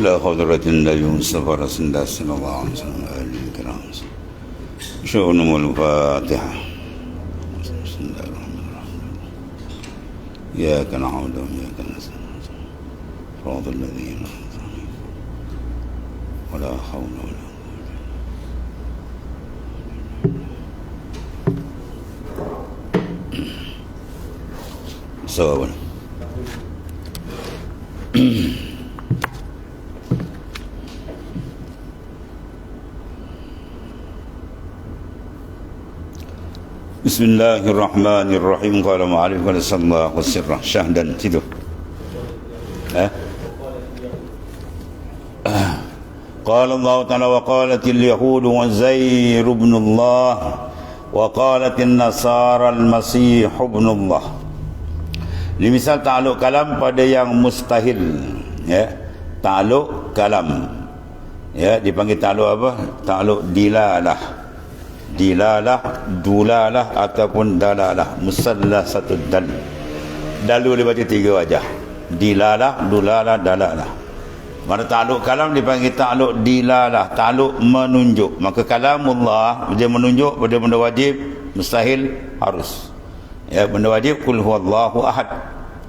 إلى حضرة النبي مصطفى رسول الله صلى الله عليه وسلم آله الكرام شؤونهم الفاتحة بسم الله الرحمن الرحيم إياك نعبد وإياك نستعين. صراط الذين أنعمت ولا حول ولا قوة سواء. بسم الله الرحمن الرحيم قال معرف قال صلى الله وسر شهدا تدو أه؟ أه. قال الله تعالى وقالت اليهود وزير ابن الله وقالت النصارى المسيح ابن الله Ini misal ta'aluk kalam pada yang mustahil ya ta'aluk kalam ya dipanggil ta'aluk apa ta'aluk dilalah Dilalah dulalah ataupun dalalah. Musallah satu dal. Dalu dia baca tiga wajah. Dilalah dulalah dalalah. Mana ta'aluk kalam dipanggil ta'aluk dilalah. Ta'aluk menunjuk. Maka kalamullah dia menunjuk pada benda wajib mustahil harus. Ya benda wajib kul huwallahu ahad.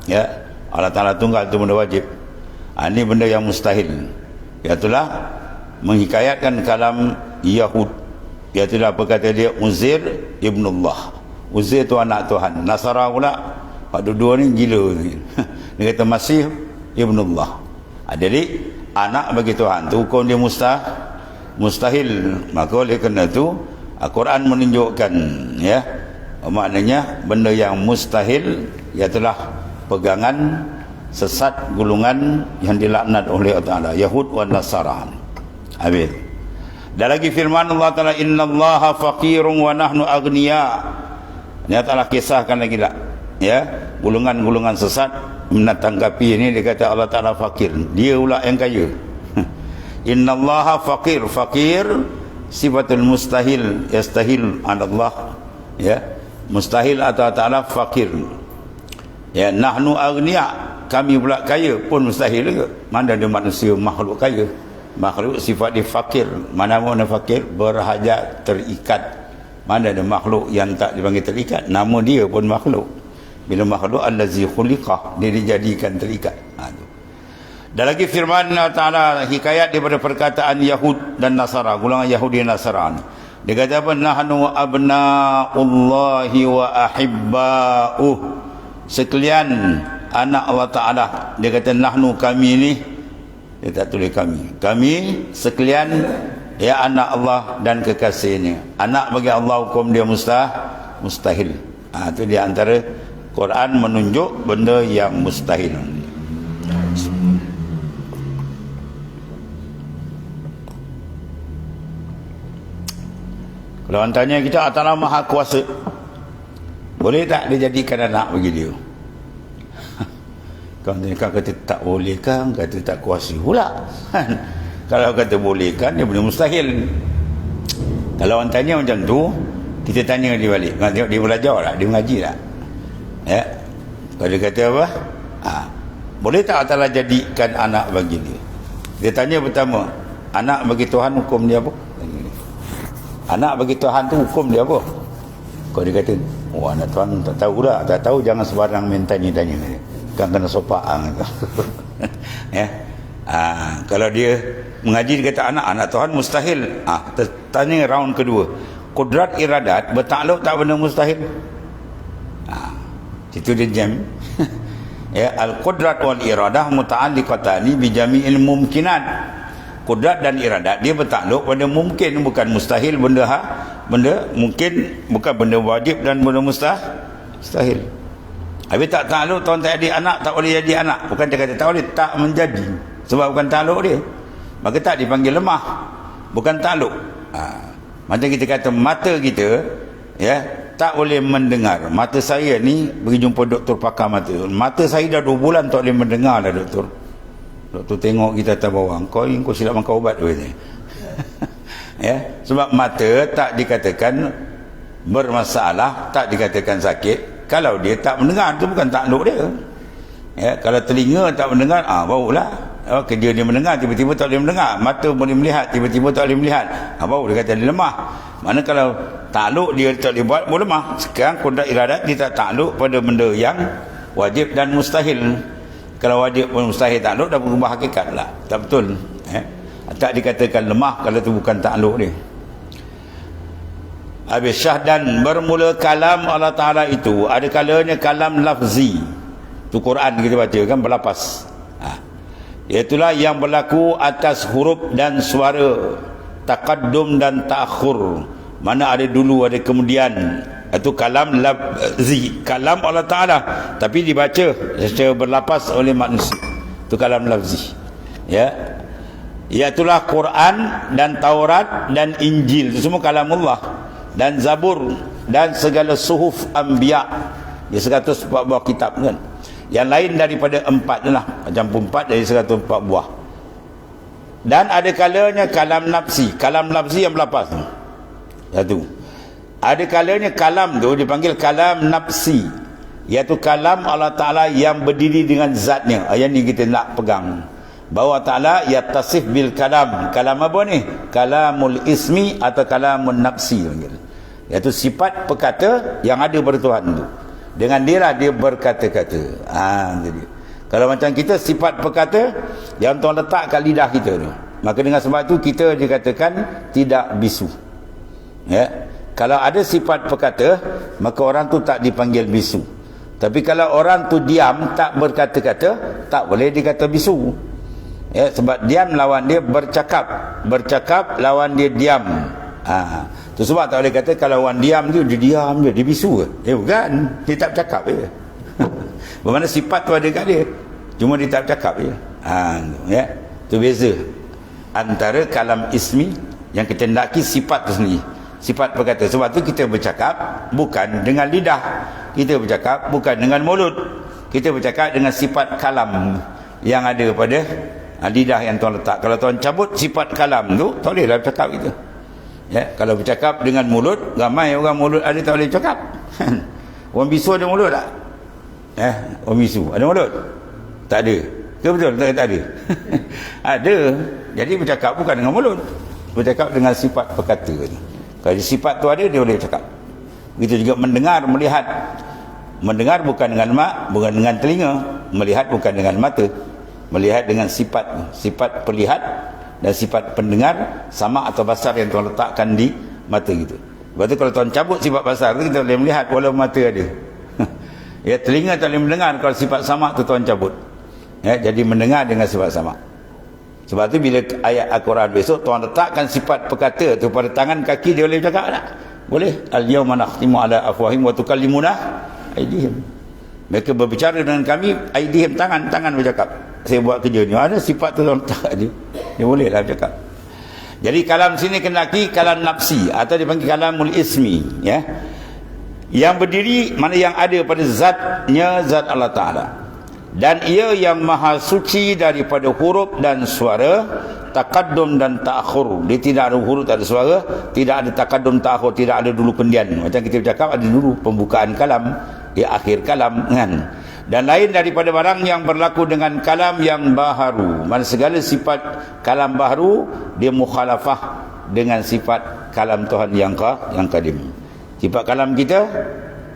Ya Allah Taala tunggal itu benda wajib. Ha, ini benda yang mustahil. Itulah menghikayatkan kalam Yahud itulah apa kata dia? Uzair ibnullah. Uzair tu anak Tuhan. Nasara pula Pak dua-dua ni gila. Dia kata Masih ibnullah. Ha, jadi anak bagi Tuhan tu hukum dia mustah mustahil. Maka oleh kerana tu Al-Quran menunjukkan ya maknanya benda yang mustahil ialah pegangan sesat gulungan yang dilaknat oleh Allah Yahud wa Nasara. Habis. Dan lagi firman Allah Taala Inna Allah faqirun wa nahnu aghnia. Ini Allah kisahkan lagi tak? Ya, gulungan-gulungan sesat menanggapi ini dia kata Allah Taala fakir. Dia pula yang kaya. Inna Allah faqir, faqir sifatul mustahil yastahil ala Allah. Ya, mustahil atau ta'ala fakir ya nahnu agniya kami pula kaya pun mustahil juga mana ada manusia makhluk kaya makhluk sifat dia fakir mana mana fakir berhajat terikat mana ada makhluk yang tak dipanggil terikat nama dia pun makhluk bila makhluk allazi khuliqah dia dijadikan terikat ha, tu. dan lagi firman Ta'ala hikayat daripada perkataan Yahud dan Nasara golongan Yahudi dan Nasara ni dia kata apa? Nahnu abna'ullahi wa ahibba'uh. Sekalian anak Allah Ta'ala. Dia kata nahnu kami ni. Dia tak tulis kami. Kami sekalian ya anak Allah dan kekasihnya. Anak bagi Allah hukum dia mustah, mustahil. Ha, itu di antara Quran menunjuk benda yang mustahil. Kalau orang tanya kita Allah maha kuasa Boleh tak dia jadikan anak bagi dia Kalau kau kata tak boleh kan Kata tak kuasa pula. Kalau kata boleh kan Dia boleh mustahil. Kalau orang tanya macam tu Kita tanya dia balik. Kau tengok dia belajar lah Dia mengaji lah Ya. Kalau dia kata apa? Ha. Boleh tak Allah jadikan anak bagi dia? Dia tanya pertama Anak bagi Tuhan hukum dia apa? Anak bagi Tuhan tu hukum dia apa? Kau dia kata, oh anak Tuhan tak tahu lah. Tak tahu jangan sebarang main tanya-tanya. Kan kena sopaang. ya. Ha, kalau dia mengaji dia kata anak, anak Tuhan mustahil. Ah, ha, tanya round kedua. Kudrat iradat bertakluk tak benda mustahil? Ha, itu dia jam. ya, al-qudrat wal iradah muta'alliqatani bi jami'il mumkinat kudrat dan iradat dia bertakluk pada mungkin bukan mustahil benda ha, benda mungkin bukan benda wajib dan benda mustah mustahil habis tak takluk tuan tak jadi anak tak boleh jadi anak. Bukan dia kata tak boleh tak menjadi. Sebab bukan takluk dia. Maka tak dipanggil lemah. Bukan takluk. Ha. macam kita kata mata kita ya tak boleh mendengar. Mata saya ni pergi jumpa doktor pakar mata. Mata saya dah 2 bulan tak boleh mendengar dah doktor. Doktor tengok kita atas bawah. Kau ni kau silap makan ubat tu. ya, sebab mata tak dikatakan bermasalah, tak dikatakan sakit. Kalau dia tak mendengar tu bukan takluk dia. Ya, kalau telinga tak mendengar, ah barulah. Oh, kerja dia mendengar tiba-tiba tak boleh mendengar. Mata boleh melihat tiba-tiba tak boleh melihat. Ha, baru dia kata dia lemah. Mana kalau takluk dia tak boleh buat boleh lemah. Sekarang kodrat iradat dia tak takluk pada benda yang wajib dan mustahil. Kalau wajib pun mustahil takluk dah berubah hakikat lah tak betul eh? tak dikatakan lemah kalau tu bukan takluk dia Habis syah dan bermula kalam Allah Ta'ala itu Ada kalanya kalam lafzi. Itu Quran kita baca kan berlapas. Ha. Itulah yang berlaku atas huruf dan suara. Taqaddum dan ta'akhur. Mana ada dulu ada kemudian. Itu kalam lafzi. Kalam Allah Ta'ala. Tapi dibaca secara berlapas oleh manusia. Itu kalam lafzi. Ya. Iaitulah Quran dan Taurat dan Injil. Itu semua kalam Allah dan Zabur dan segala suhuf anbiya. Dia 104 buah kitab kan? Yang lain daripada empat lah. Macam empat dari 104 buah. Dan ada kalanya kalam nafsi. Kalam nafsi yang berlapas satu. Ada kalanya kalam tu dipanggil kalam nafsi. Iaitu kalam Allah Ta'ala yang berdiri dengan zatnya. Yang ni kita nak pegang bahawa Ta'ala yatasif bil kalam. Kalam apa ni? kalamul ismi atau kalamun panggil. Iaitu sifat perkata yang ada pada Tuhan itu dengan dia lah dia berkata-kata. Ha, jadi kalau macam kita sifat perkata yang Tuhan letak kat lidah kita tu. Maka dengan sebab itu kita dikatakan tidak bisu. Ya? Kalau ada sifat perkata maka orang tu tak dipanggil bisu. Tapi kalau orang tu diam tak berkata-kata tak boleh dikata bisu ya sebab diam lawan dia bercakap bercakap lawan dia diam ha. Tu sebab tak boleh kata kalau orang diam tu dia diam je, dia bisu ke? Eh bukan, dia tak bercakap je. Bermakna sifat tu ada kat dia. Cuma dia tak bercakap je. Ha, ya. Tu beza antara kalam ismi yang kita sifat tu sendiri. Sifat berkata. Sebab tu kita bercakap bukan dengan lidah. Kita bercakap bukan dengan mulut. Kita bercakap dengan sifat kalam yang ada pada lidah yang Tuhan letak. Kalau Tuhan cabut sifat kalam tu, tak bolehlah bercakap kita. Ya, kalau bercakap dengan mulut, ramai orang mulut ada tak boleh cakap. orang bisu ada mulut tak? Eh, orang bisu ada mulut? Tak ada. Ke betul? Tak, tak ada. ada. Jadi bercakap bukan dengan mulut. Bercakap dengan sifat perkata ni. Kalau sifat tu ada, dia boleh cakap. Begitu juga mendengar, melihat. Mendengar bukan dengan mak, bukan dengan telinga. Melihat bukan dengan mata. Melihat dengan sifat. Sifat perlihat dan sifat pendengar sama atau basar yang Tuhan letakkan di mata gitu. Sebab tu kalau Tuhan cabut sifat basar tu kita boleh melihat walaupun mata ada. ya telinga tak boleh mendengar kalau sifat sama tu Tuhan cabut. Ya jadi mendengar dengan sifat sama. Sebab tu bila ayat Al-Quran besok Tuhan letakkan sifat perkata tu pada tangan kaki dia boleh cakap tak? Boleh. Al-yawma nakhtimu ala afwahim wa tukallimuna aydihim. Mereka berbicara dengan kami aydihim tangan tangan bercakap saya buat kerja ni. Ada sifat tu tak dia dia boleh lah cakap. Jadi kalam sini kena kenaki kalam nafsi. Atau dipanggil kalamul ismi ya. Yang berdiri mana yang ada pada zatnya zat Allah Ta'ala. Dan ia yang maha suci daripada huruf dan suara takaddum dan ta'akhur. Dia tidak ada huruf tak ada suara tidak ada takaddum ta'akhur tidak ada dulu pendian. Macam kita bercakap ada dulu pembukaan kalam di akhir kalam kan dan lain daripada barang yang berlaku dengan kalam yang baharu. Mana segala sifat kalam baharu dia mukhalafah dengan sifat kalam Tuhan yang ka, yang kadim. Sifat kalam kita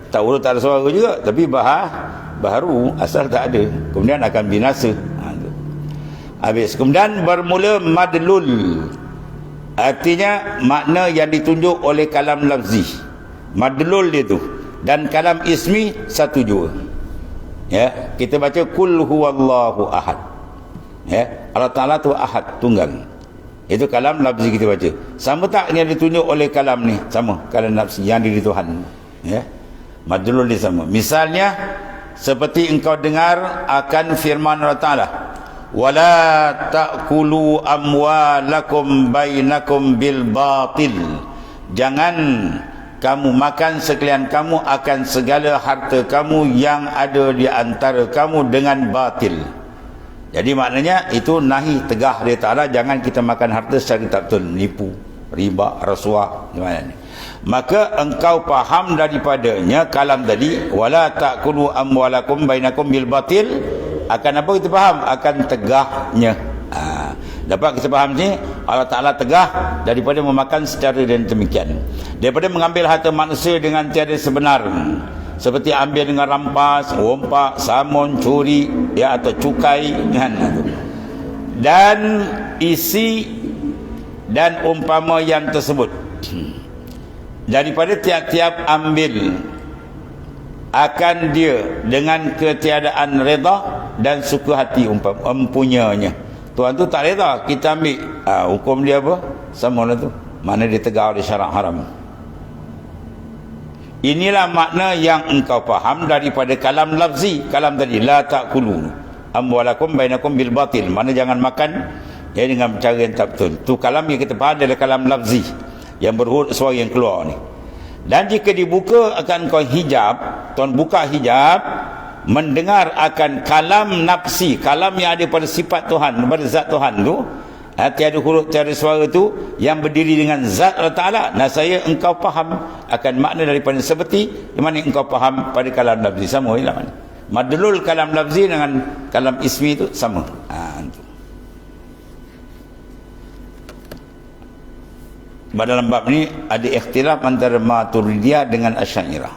tak urut tak ada suara juga. Tapi bahar baharu asal tak ada. Kemudian akan binasa. Ha, habis. Kemudian bermula madlul. Artinya makna yang ditunjuk oleh kalam lafzi madlul dia tu. Dan kalam ismi satu jua ya kita baca kul huwallahu ahad. Ya Allah Taala tu ahad tunggal itu kalam nafsi kita baca. Sama tak yang ditunjuk oleh kalam ni? Sama kalam nafsi yang diri Tuhan. Ya madlul ni sama. Misalnya seperti engkau dengar akan firman Allah Taala wala ta'kulu amwalakum bainakum bil batil. Jangan kamu makan sekalian kamu akan segala harta kamu yang ada di antara kamu dengan batil. Jadi maknanya itu nahi tegah dia ta'ala jangan kita makan harta secara tak betul. Nipu riba rasuah gimana ni. Maka engkau faham daripadanya kalam tadi wala ta'kulu amwalakum bainakum bil batil. Akan apa kita faham? Akan tegahnya dapat kita faham ni Allah Ta'ala tegah daripada memakan secara dan demikian. Daripada mengambil harta manusia dengan tiada sebenar. Seperti ambil dengan rampas rompak samun curi ya atau cukai kan dan isi dan umpama yang tersebut. Daripada tiap-tiap ambil akan dia dengan ketiadaan reda dan suka hati umpam empunyanya Tuan tu tak reda kita ambil ha, hukum dia apa? Sama lah tu. Mana dia tegar oleh syarat haram. Inilah makna yang engkau faham daripada kalam lafzi. Kalam tadi. La ta'kulu. Amwalakum bainakum bil batil. Mana jangan makan ya, dengan cara yang tak betul. Tu kalam yang kita faham adalah kalam lafzi. Yang berhut suara yang keluar ni. Dan jika dibuka akan kau hijab. Tuan buka hijab mendengar akan kalam nafsi kalam yang ada pada sifat Tuhan pada zat Tuhan tu ha, tiada huruf tiada suara tu yang berdiri dengan zat Allah Ta'ala nah saya engkau faham akan makna daripada seperti di mana engkau faham pada kalam nafsi. Sama ialah mana madlul kalam nafsi dengan kalam ismi itu sama. Ha, itu. dalam bab ni ada ikhtilaf antara maturidiyah dengan asyairah.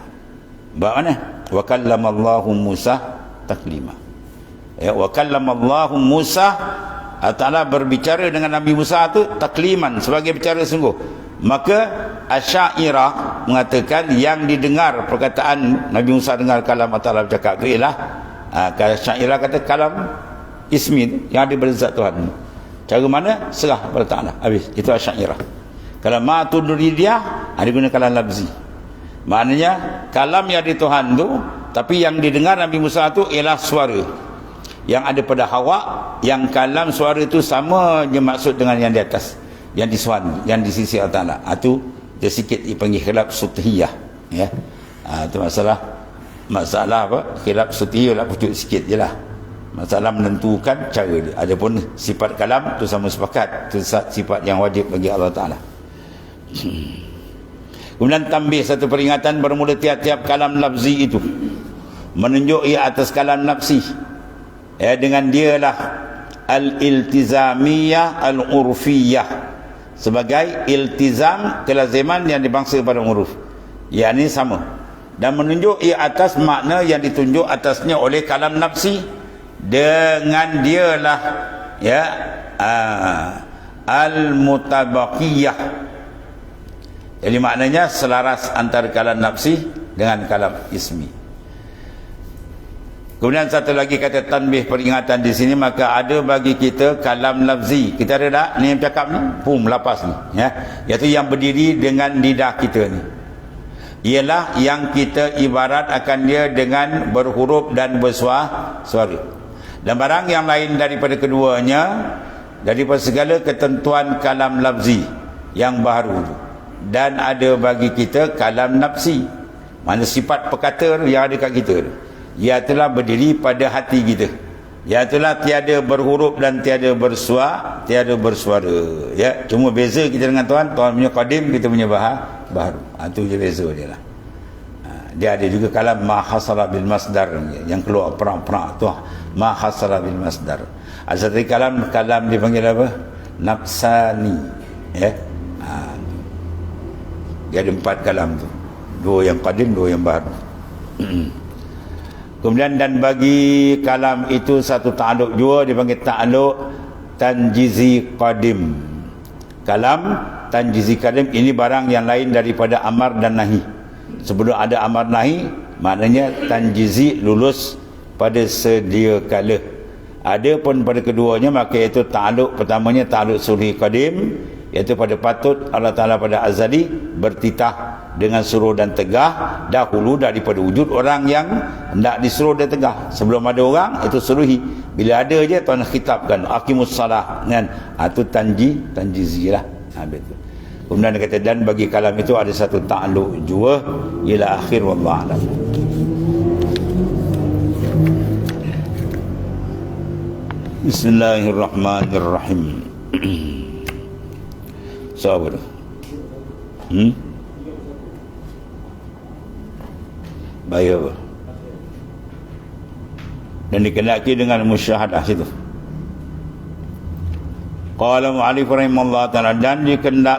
Bab mana wa kallamallahu Musa taklima ya wa kallamallahu Musa Allah berbicara dengan Nabi Musa itu takliman sebagai bicara sungguh. Maka asyairah mengatakan yang didengar perkataan Nabi Musa dengar kalam Allah bercakap itu ialah ha, asyairah kata kalam ismi yang ada berzat Tuhan. Cara mana? Serah pada ta'ala. Habis. Itu asyairah. Kalau ma'atuduri dia ada guna kalam labzi Maknanya kalam yang di Tuhan tu tapi yang didengar Nabi Musa tu ialah suara yang ada pada Hawa yang kalam suara itu sama je maksud dengan yang di atas yang di suan yang di sisi Allah Taala. Ha, dia sikit dipanggil khilaf sutihiyah ya. Ha, itu masalah masalah apa? Khilaf sutihiyah lah pucuk sikit je lah. Masalah menentukan cara dia. Adapun sifat kalam tu sama sepakat. Itu sifat yang wajib bagi Allah Taala. Hmm. Kemudian tambih satu peringatan bermula tiap-tiap kalam lafzi itu. Menunjuk ia atas kalam nafsi. Ya, dengan dialah al-iltizamiyah al-urfiyah. Sebagai iltizam kelaziman yang dibangsa pada uruf. Ya, ini sama. Dan menunjuk ia atas makna yang ditunjuk atasnya oleh kalam nafsi. Dengan dialah ya, uh, al-mutabakiyah jadi maknanya selaras antara kalam nafsi dengan kalam ismi. Kemudian satu lagi kata tanbih peringatan di sini maka ada bagi kita kalam lafzi. Kita ada tak ni yang cakap ni? Pum lapas ni ya. Iaitu yang berdiri dengan lidah kita ni. Ialah yang kita ibarat akan dia dengan berhuruf dan bersuara suara. Dan barang yang lain daripada keduanya daripada segala ketentuan kalam lafzi yang baru itu dan ada bagi kita kalam nafsi. Mana sifat perkata yang ada kat kita ia telah berdiri pada hati kita. Ia telah tiada berhuruf dan tiada bersuara tiada bersuara. Ya cuma beza kita dengan Tuhan Tuhan punya qadim kita punya bahar baru ha, itu je beza dia lah. Ha, dia ada juga kalam ma hasara bil masdar. Yang keluar perang-perang. Tu ma hasara bil masdar. Asal kalam kalam dipanggil apa? Nafsani. Ya. ha, dia ada empat kalam tu. Dua yang qadim dua yang baru. Kemudian dan bagi kalam itu satu ta'aluk juga dipanggil ta'aluk tanjizi qadim. Kalam tanjizi qadim ini barang yang lain daripada amar dan nahi. Sebelum ada amar nahi maknanya tanjizi lulus pada sedia kala. Ada pun pada keduanya maka itu ta'aluk pertamanya ta'aluk sulhi qadim iaitu pada patut Allah Ta'ala pada azali bertitah dengan suruh dan tegah dahulu daripada wujud orang yang hendak disuruh dan tegah. Sebelum ada orang itu suruhi. Bila ada je tuan khitabkan. Akimus salah. Kan? Itu ha, tanji tanjizi lah ha, betul. kemudian dia kata dan bagi kalam itu ada satu ta'aluk jua ila akhir wallahualam Bismillahirrahmanirrahim Siapa tu? Hmm? Bayar apa? Dan dikenaki dengan musyahadah situ. qala mu'alif rahimahullah taala dan dikendak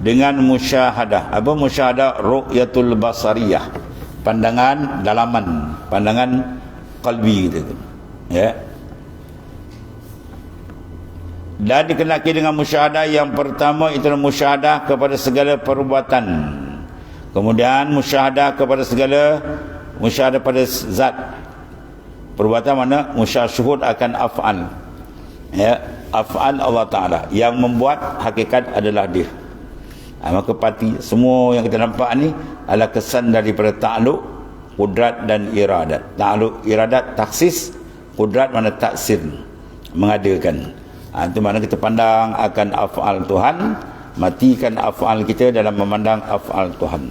dengan musyahadah apa musyahadah ru'yatul basariyah pandangan dalaman pandangan kalbi gitu ya dan dikenaki dengan musyahadah yang pertama itu musyahadah kepada segala perbuatan kemudian musyahadah kepada segala musyahadah pada zat. Perbuatan mana? Musyasyuhud akan af'al. Ya af'al Allah Ta'ala. Yang membuat hakikat adalah dia. Ha, maka pati semua yang kita nampak ni adalah kesan daripada ta'luk kudrat dan iradat. Ta'luk iradat taksis kudrat mana taksir mengadakan ha, itu mana kita pandang akan af'al Tuhan matikan af'al kita dalam memandang af'al Tuhan.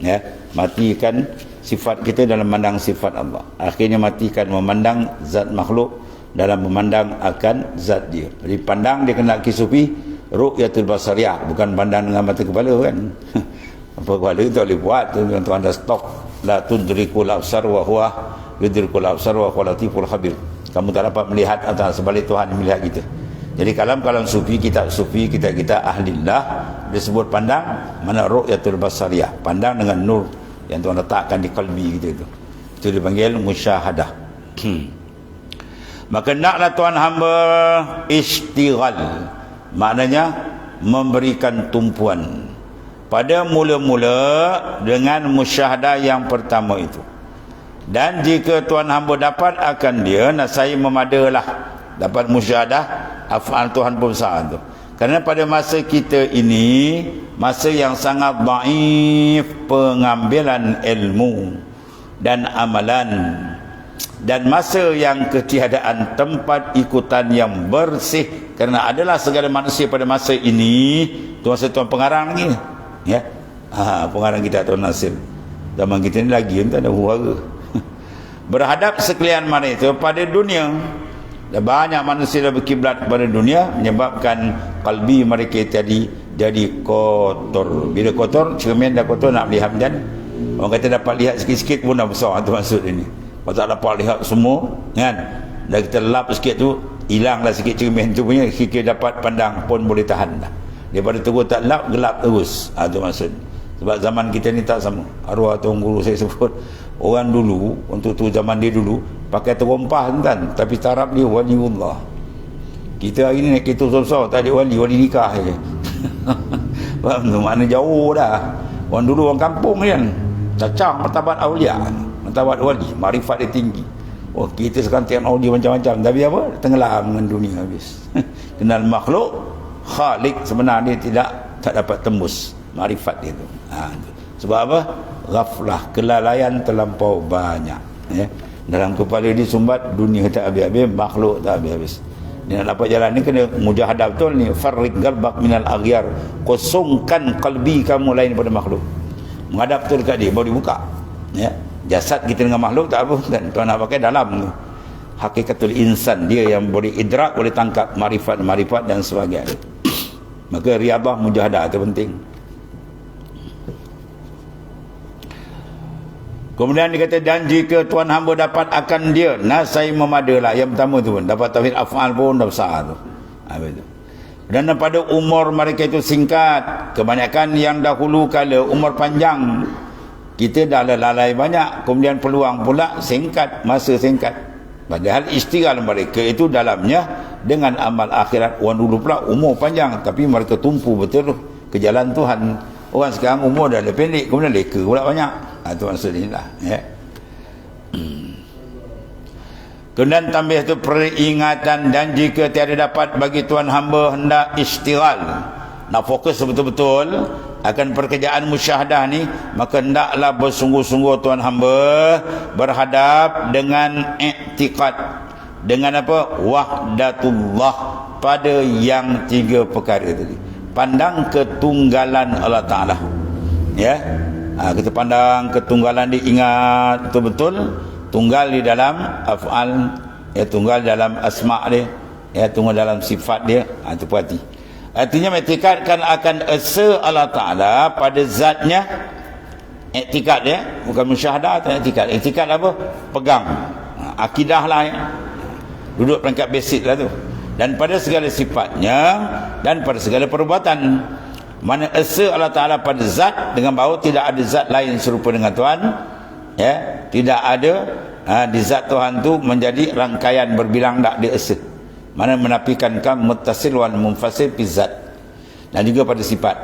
Ya matikan sifat kita dalam memandang sifat Allah. Akhirnya matikan memandang zat makhluk dalam memandang akan zat dia. Jadi pandang dia kena kisufi ru'yatul basariyah bukan pandang dengan mata kepala kan. Apa kepala itu boleh buat tu tuan anda stop. La tudrikul absar wa huwa yudrikul absar wa huwa latiful khabir. Kamu tak dapat melihat atau sebalik Tuhan melihat kita jadi kalam-kalam sufi, kitab sufi, kita-kita ahlillah disebut pandang mana ru'yatul basariyah. Pandang dengan nur yang Tuhan letakkan di kalbi kita itu. Itu dipanggil musyahadah. Maka naklah Tuhan hamba istighal. Maknanya memberikan tumpuan. Pada mula-mula dengan musyahadah yang pertama itu. Dan jika Tuhan hamba dapat akan dia, nak saya memadalah dapat musyahadah afal Tuhan pun besar tu. Kerana pada masa kita ini masa yang sangat daif pengambilan ilmu dan amalan dan masa yang ketiadaan tempat ikutan yang bersih kerana adalah segala manusia pada masa ini tuan masa tuan pengarang lagi ya? Ha, pengarang kita tuan Nasir zaman kita ni lagi tak ada huara berhadap sekalian mana itu pada dunia dan banyak manusia dah berkiblat kepada dunia menyebabkan kalbi mereka tadi jadi kotor. Bila kotor cermin dah kotor nak beli hamdan orang kata dapat lihat sikit-sikit pun dah besar itu maksud ini. Kalau tak dapat lihat semua kan? Dan kita lap sikit tu hilanglah sikit cermin tu punya kita dapat pandang pun boleh tahan dah. Daripada terus tak lap gelap terus. Ha, itu maksud. Sebab zaman kita ni tak sama. Arwah tuan guru saya sebut orang dulu untuk tu zaman dia dulu pakai terompah kan tapi taraf dia waliullah. Kita hari ni nak kita susah tak ada wali wali nikah je. Faham tu? Mana jauh dah. Orang dulu orang kampung kan cacang martabat awliya martabat wali marifat dia tinggi. Oh kita sekarang tengok awliya macam-macam. Tapi apa? Tenggelam dengan dunia habis. Kenal makhluk khalik. Sebenarnya tidak tak dapat tembus marifat dia tu. Ha, sebab apa? Ghaflah kelalaian terlampau banyak ya dalam kepala dia sumbat dunia tak habis-habis makhluk tak habis-habis. Dia nak dapat jalan ni kena mujahadah betul ni? Farrik galbak minal aghyar. Kosongkan kalbi kamu lain pada makhluk. Menghadap betul dekat dia baru dibuka. Ya. Jasad kita dengan makhluk tak apa kan? Tuan nak pakai dalam tu hakikatul insan dia yang boleh idrak boleh tangkap marifat-marifat dan sebagainya. Maka riabah mujahadah itu penting Kemudian dia kata dan jika tuan hamba dapat akan dia nasai memadalah yang pertama tu pun dapat tauhid afal pun dah besar tu. Ha, betul. Dan pada umur mereka itu singkat, kebanyakan yang dahulu kala umur panjang kita dah lalai banyak, kemudian peluang pula singkat, masa singkat. Padahal istighal mereka itu dalamnya dengan amal akhirat orang dulu pula umur panjang tapi mereka tumpu betul ke jalan Tuhan. Orang sekarang umur dah lebih pendek kemudian leka pula banyak ha, itu maksud ini lah ya. kemudian tambah itu peringatan dan jika tiada dapat bagi tuan hamba hendak istighal. Nak fokus betul-betul akan pekerjaan musyahadah ni maka hendaklah bersungguh-sungguh tuan hamba berhadap dengan iktikad dengan apa? Wahdatullah pada yang tiga perkara tadi. Pandang ketunggalan Allah Taala ya ha, kita pandang ketunggalan dia ingat betul-betul tunggal di dalam af'al ya tunggal dalam asma' dia ya tunggal dalam sifat dia. Ha, itu perhati. Artinya metikatkan akan esa Allah Ta'ala pada zatnya etikat dia bukan musyahadah atau etikat etikat apa? Pegang. Ha, akidah lah ya. duduk peringkat basic lah tu. Dan pada segala sifatnya dan pada segala perbuatan mana esa Allah Ta'ala pada zat dengan bahawa tidak ada zat lain serupa dengan Tuhan. Ya tidak ada ha, di zat Tuhan tu menjadi rangkaian berbilang tak dia esa. Mana menafikan kam muttasil wal munfasil fi zat. Dan juga pada sifat.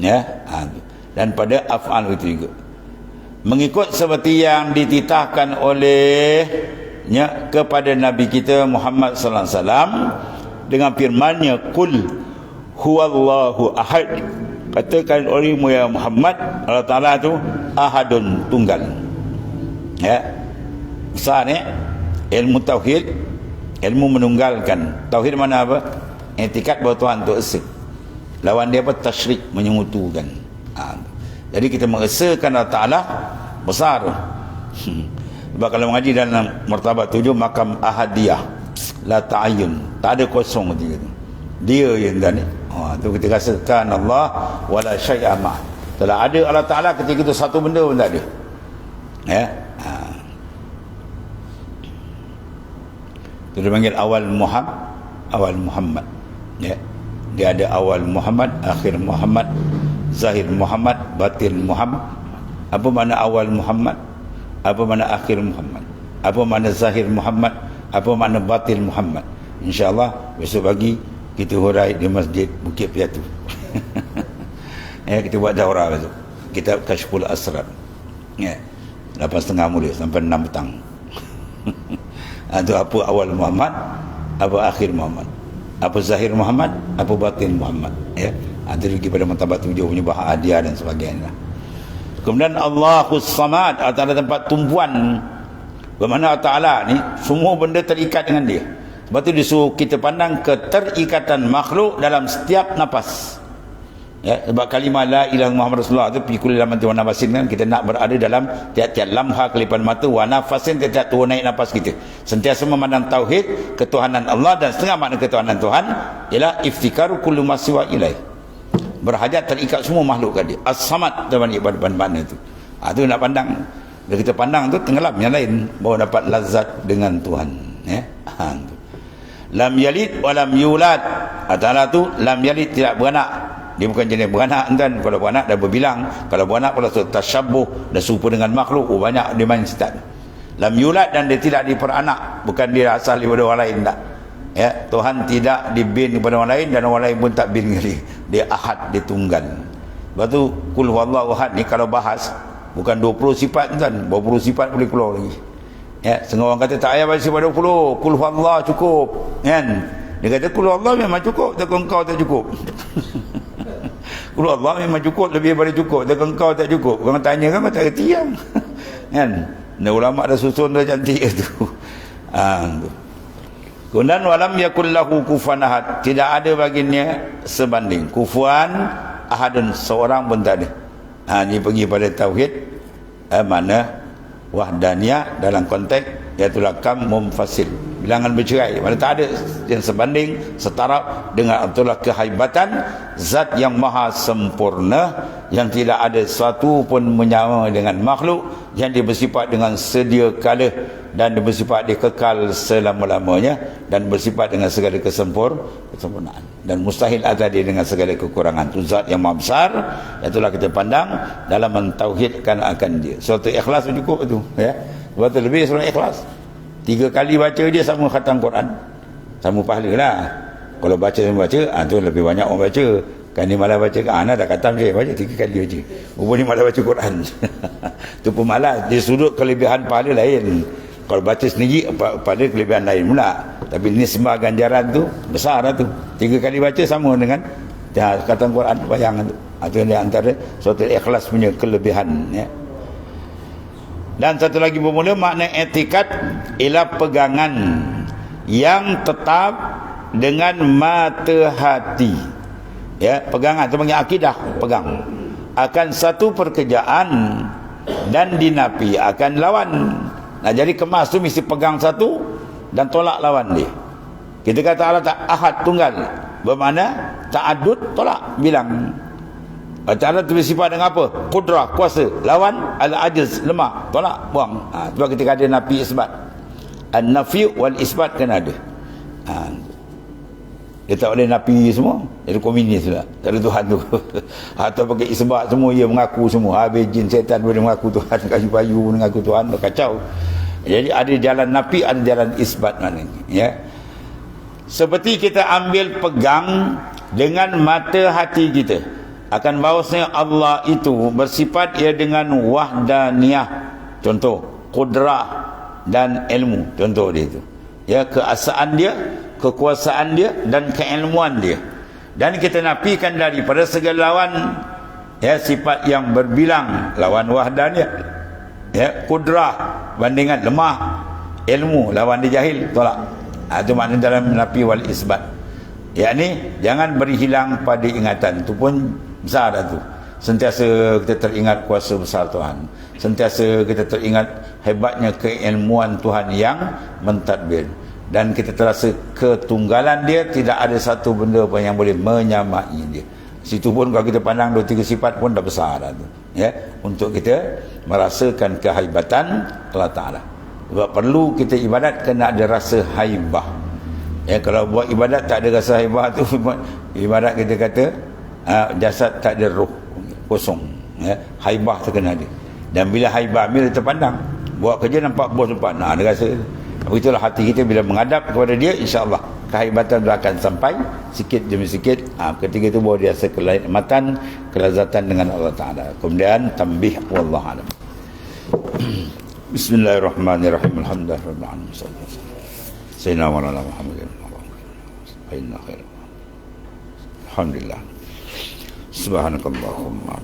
Ya ha, dan pada af'al itu juga. Mengikut seperti yang dititahkan olehnya kepada nabi kita Muhammad sallallahu alaihi wasallam dengan firman-Nya kul huwallahu ahad katakan oleh ya Muhammad Allah Taala tu ahadun tunggal ya besar ni ilmu tauhid ilmu menunggalkan tauhid mana apa etikat bahawa Tuhan tu esa lawan dia apa tasyrik menyemutukan ha. Jadi kita mengesahkan Allah Ta'ala besar. Hmm. Sebab kalau mengaji dalam martabat tujuh makam ahadiyah la ta'ayun. Tak ada kosong ketika itu. Dia yang dan ha, tu kita rasakan Allah wala syai'a ma. Telah ada Allah Ta'ala ketika itu satu benda pun tak ada. Ya. Ha. Itu dia panggil awal Muhammad. Awal Muhammad. Ya. Dia ada awal Muhammad, akhir Muhammad, Zahir Muhammad Batin Muhammad Apa mana awal Muhammad Apa mana akhir Muhammad Apa mana Zahir Muhammad Apa mana Batin Muhammad InsyaAllah besok pagi Kita hurai di masjid Bukit Piatu. Ya, Kita buat daurah besok. Kita Kashful Asrar. Ya. Lapan setengah mulia Sampai enam petang. Itu apa awal Muhammad Apa akhir Muhammad. Apa Zahir Muhammad Apa Batin Muhammad. Ya ada lagi pada martabat tujuh punya bahagia dan sebagainya. Kemudian Allahus Samad atau ada tempat tumpuan. Bermakna Allah Ta'ala ni semua benda terikat dengan dia sebab tu disuruh kita pandang keterikatan makhluk dalam setiap nafas. Ya, sebab kalimah la ilah Muhammad Rasulullah tu pikul dalam mati wa nafasin kan kita nak berada dalam tiap-tiap lamha kelipan mata wa nafasin tiap-tiap turun naik nafas kita. Sentiasa memandang tauhid ketuhanan Allah dan setengah makna ketuhanan Tuhan ialah iftikaru kullu masiwa ilaih. Berhajat terikat semua makhluk kat dia. As-samad dalam ibadah mana tu. Ha, tu nak pandang. Bila kita pandang tu tenggelam yang lain. Baru dapat lazat dengan Tuhan. Ya? Ha, tu. Lam yalid wa lam yulad. Atala tu lam yalid tidak beranak. Dia bukan jenis beranak kan kalau beranak dah berbilang. Kalau beranak kalau tasyabbuh dah serupa dengan makhluk. Oh, banyak dia main sitat lam yulad dan dia tidak diperanak. Bukan dia asal daripada orang lain tak. Ya Tuhan tidak dibin kepada orang lain dan orang lain pun tak bin kali dia. Ahad dia tunggal. Sebab tu kul huwallahu ahad ni kalau bahas bukan 20 sifat kan 20 sifat boleh keluar lagi ya setengah orang kata tak payah baca sifat 20 kul huwallahu cukup kan? Dia kata kul huwallahu memang cukup tapi engkau tak cukup. Kul huwallahu memang cukup lebih daripada cukup. Tapi engkau tak cukup. Orang tanya kan tak kerti kan? Kan? Ulama dah susun dah cantik tu. Ah tu. Kemudian walam yakul lahu kufuwan ahad. Tidak ada baginya sebanding. Kufuan ahadun seorang pun tak ada. Ha, ini pergi pada tauhid. Eh, mana wahdaniyah dalam konteks iaitu lakam mumfasil. Bilangan bercerai. Mana tak ada yang sebanding setara dengan itulah kehaibatan zat yang maha sempurna yang tidak ada sesuatu pun menyama dengan makhluk yang dia bersifat dengan sedia kala dan bersifat dia kekal selama-lamanya dan bersifat dengan segala kesempur kesempurnaan. Dan mustahil ada dia dengan segala kekurangan. Tu zat yang maha besar. Itulah kita pandang dalam mentauhidkan akan dia. Suatu ikhlas cukup itu ya tu lebih seorang ikhlas. Tiga kali baca dia sama khatam Quran. Sama pahala lah. Kalau baca sama baca ah, tu lebih banyak orang baca. Kan ni malah baca kan anak dah khatam je baca tiga kali baca. Rupanya ni malah baca Quran. Tu pun malah dia sudut kelebihan pahala lain. Kalau baca sendiri pada kelebihan lain pula. Tapi nisbah ganjaran tu besar lah tu. Tiga kali baca sama dengan ya, kata Quran bayangan tu. Ha, antara suatu ikhlas punya kelebihan ya. Dan satu lagi bermula makna etikat ialah pegangan yang tetap dengan mata hati ya pegangan panggil akidah pegang akan satu pekerjaan dan dinapi akan lawan Nah jadi kemas tu mesti pegang satu dan tolak lawan dia. Kita kata Allah tak ahad tunggal. Bermakna ta'adud tolak bilang. Allah tu bersifat dengan apa? Kudrah, kuasa. Lawan al-ajiz, lemah, tolak, buang. Ha, sebab ketika ada nafi isbat. An-nafi wal isbat kena ada. Ha, dia tak boleh napi semua. Jadi komunis pula. Tak ada Tuhan tu. Atau pakai isbat semua dia mengaku semua. Habis jin setan boleh mengaku Tuhan. Kayu payu mengaku Tuhan. Tu kacau. Jadi ada jalan napi ada jalan isbat mana ya. Seperti kita ambil pegang dengan mata hati kita akan bahawasanya Allah itu bersifat ia dengan wahdaniyah. Contoh kudrah dan ilmu. Contoh dia itu. Ya keasaan dia kekuasaan dia dan keilmuan dia. Dan kita nafikan daripada segala lawan ya sifat yang berbilang lawan wahdaniyah. Ya kudrah bandingan lemah ilmu lawan dia jahil tolak. Ha, itu makna dalam nafi wal isbat. Yakni jangan berhilang pada ingatan. Itu pun dah tu. Sentiasa kita teringat kuasa besar Tuhan. Sentiasa kita teringat hebatnya keilmuan Tuhan yang mentadbir. Dan kita terasa ketunggalan dia tidak ada satu benda pun yang boleh menyamai dia. Situ pun kalau kita pandang dua tiga sifat pun dah besar dah tu ya. Untuk kita merasakan kehebatan Allah Taala. Sebab perlu kita ibadat kena ada rasa haibah. Ya kalau buat ibadat tak ada rasa haibah tu ibadat kita kata uh, jasad tak ada roh kosong ya. Haibah terkena dia. Dan bila haibah bila terpandang. Buat kerja nampak bos depan nah ada rasa begitulah hati kita bila menghadap kepada dia insyaallah kehebatan itu akan sampai sikit demi sikit. Ha, ketika itu baru dia rasa kenikmatan kelazatan dengan Allah Taala. Kemudian tambih wallahu alam. Bismillahirrahmanirrahim. Alhamdulillahirabbil alamin Sayyidina wa ala Muhammadin khair. Alhamdulillah Subhanakallahumma